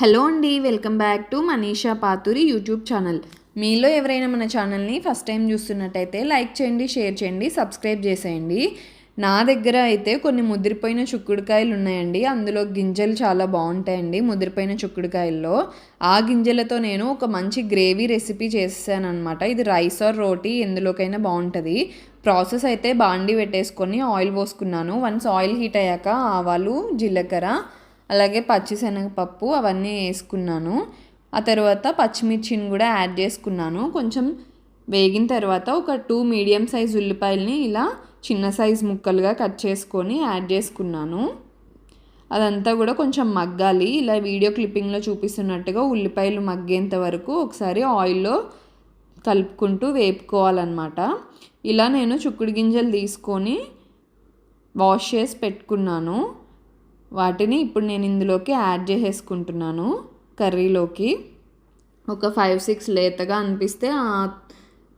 Hello అండి welcome back to Manisha Paturi YouTube channel. మీలో ఎవరైనా మన ఛానల్ని ఫస్ట్ టైం చూస్తున్నట్టయితే లైక్ చేయండి షేర్ చేయండి సబ్స్క్రైబ్ చేసేయండి. నా దగ్గర అయితే కొన్ని ముదిరిపోయిన చుక్కుడుకాయలు ఉన్నాయండి. అందులో గింజలు చాలా బాగుంటాయండి ముదిరిపోయిన చుక్కుడుకాయల్లో. ఆ గింజలతో నేను ఒక మంచి గ్రేవీ రెసిపీ చేసానమాట ఇది రైస్ ఆర్ రోటీ ఎందులోకైనా బాగుంటుంది. ప్రాసెస్ అయితే బాండి పెట్టేసుకొని ఆయిల్ పోసుకున్నాను. వన్స్ ఆయిల్ హీట్ అయ్యాక ఆవాలు జీలకర్ర అలాగే పచ్చిశనగపప్పు అవన్నీ వేసుకున్నాను. ఆ తర్వాత పచ్చిమిర్చిని కూడా యాడ్ చేసుకున్నాను. కొంచెం వేగిన తర్వాత ఒక టూ మీడియం సైజ్ ఉల్లిపాయలని ఇలా చిన్న సైజ్ ముక్కలుగా కట్ చేసుకొని యాడ్ చేసుకున్నాను. అదంతా కూడా కొంచెం మగ్గాలి. ఇలా వీడియో క్లిప్పింగ్లో చూపిస్తున్నట్టుగా ఉల్లిపాయలు మగ్గేంత వరకు ఒకసారి ఆయిల్లో కలుపుకుంటూ వేపుకోవాలన్నమాట. ఇలా నేను చుక్కుడు గింజలు తీసుకొని వాష్ చేసి పెట్టుకున్నాను. వాటిని ఇప్పుడు నేను ఇందులోకి యాడ్ చేసేసుకుంటున్నాను కర్రీలోకి. ఒక ఫైవ్ సిక్స్ లేతగా అనిపిస్తే ఆ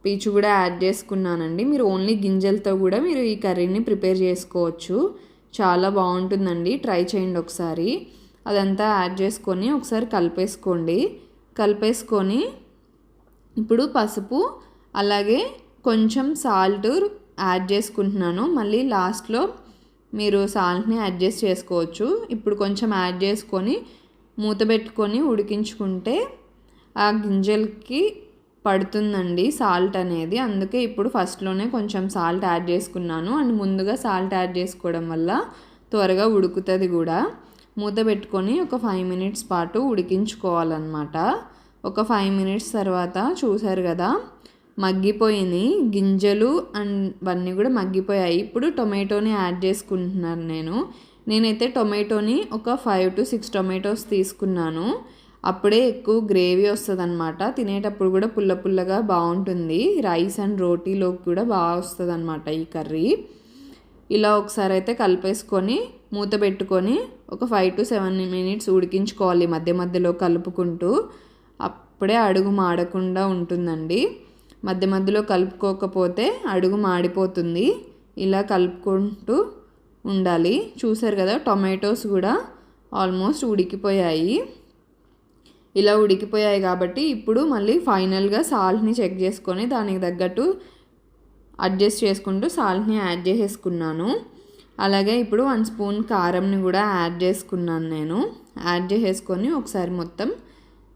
పీచు కూడా యాడ్ చేసుకున్నానండి. మీరు ఓన్లీ గింజలతో కూడా మీరు ఈ కర్రీని ప్రిపేర్ చేసుకోవచ్చు. చాలా బాగుంటుందండి. ట్రై చేయండి ఒకసారి. అదంతా యాడ్ చేసుకొని ఒకసారి కలిపేసుకోండి. కలిపేసుకొని ఇప్పుడు పసుపు అలాగే కొంచెం సాల్ట్ యాడ్ చేసుకుంటున్నాను. మళ్ళీ లాస్ట్లో మీరు సాల్ట్ని అడ్జస్ట్ చేసుకోవచ్చు. ఇప్పుడు కొంచెం యాడ్ చేసుకొని మూత పెట్టుకొని ఉడికించుకుంటే ఆ గింజలకి పడుతుందండి సాల్ట్ అనేది. అందుకే ఇప్పుడు ఫస్ట్లోనే కొంచెం సాల్ట్ యాడ్ చేసుకున్నాను. అండ్ ముందుగా సాల్ట్ యాడ్ చేసుకోవడం వల్ల త్వరగా ఉడుకుతుంది కూడా. మూత పెట్టుకొని ఒక ఫైవ్ మినిట్స్ పాటు ఉడికించుకోవాలన్నమాట. ఒక ఫైవ్ మినిట్స్ తర్వాత చూసారు కదా మగ్గిపోయింది గింజలు అండ్ అవన్నీ కూడా మగ్గిపోయాయి. ఇప్పుడు టొమాటోని యాడ్ చేసుకుంటున్నాను నేను. నేనైతే టొమాటోని ఒక ఫైవ్ టు సిక్స్ టొమాటోస్ తీసుకున్నాను. అప్పుడే ఎక్కువ గ్రేవీ వస్తుంది అనమాట తినేటప్పుడు కూడా పుల్ల పుల్లగా బాగుంటుంది. రైస్ అండ్ రోటీలోకి కూడా బాగా వస్తుంది అనమాట ఈ కర్రీ. ఇలా ఒకసారి అయితే కలిపేసుకొని మూత పెట్టుకొని ఒక ఫైవ్ టు సెవెన్ మినిట్స్ ఉడికించుకోవాలి. మధ్య మధ్యలో కలుపుకుంటూ. అప్పుడే అడుగు మాడకుండా ఉంటుందండి. మధ్య మధ్యలో కలుపుకోకపోతే అడుగు మాడిపోతుంది. ఇలా కలుపుకుంటూ ఉండాలి. చూసారు కదా టొమాటోస్ కూడా ఆల్మోస్ట్ ఉడికిపోయాయి. ఇలా ఉడికిపోయాయి కాబట్టి ఇప్పుడు మళ్ళీ ఫైనల్గా సాల్ట్ని చెక్ చేసుకొని దానికి తగ్గట్టు అడ్జస్ట్ చేసుకుంటూ సాల్ట్ని యాడ్ చేసేసుకున్నాను. అలాగే ఇప్పుడు వన్ స్పూన్ కారంని కూడా యాడ్ చేసుకున్నాను నేను. యాడ్ చేసేసుకొని ఒకసారి మొత్తం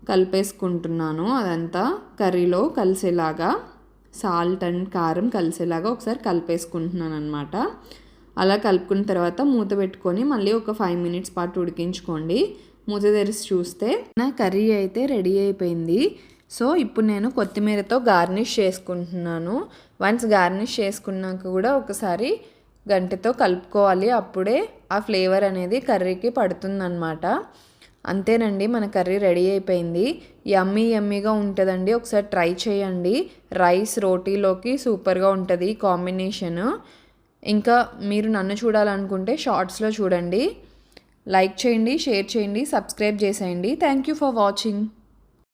కలిపేసుకుంటున్నాను. అదంతా కర్రీలో కలిసేలాగా సాల్ట్ అండ్ కారం కలిసేలాగా ఒకసారి కలిపేసుకుంటున్నాను అనమాట అలా కలుపుకున్న తర్వాత మూత పెట్టుకొని మళ్ళీ ఒక ఫైవ్ మినిట్స్ పాటు ఉడికించుకోండి. మూత తెరిచి చూస్తే నా కర్రీ అయితే రెడీ అయిపోయింది. సో ఇప్పుడు నేను కొత్తిమీరతో గార్నిష్ చేసుకుంటున్నాను. వన్స్ గార్నిష్ చేసుకున్నాక కూడా ఒకసారి గంటతో కలుపుకోవాలి. అప్పుడే ఆ ఫ్లేవర్ అనేది కర్రీకి పడుతుందన్నమాట. అంతేనండి మన కర్రీ రెడీ అయిపోయింది. యమ్మీ యమ్మీగా ఉంటుందండి. ఒకసారి ట్రై చేయండి. రైస్ రోటీలోకి సూపర్గా ఉంటుంది కాంబినేషన్. ఇంకా మీరు నన్ను చూడాలనుకుంటే షార్ట్స్లో చూడండి. లైక్ చేయండి షేర్ చేయండి సబ్స్క్రైబ్ చేసేయండి. Thank you for watching.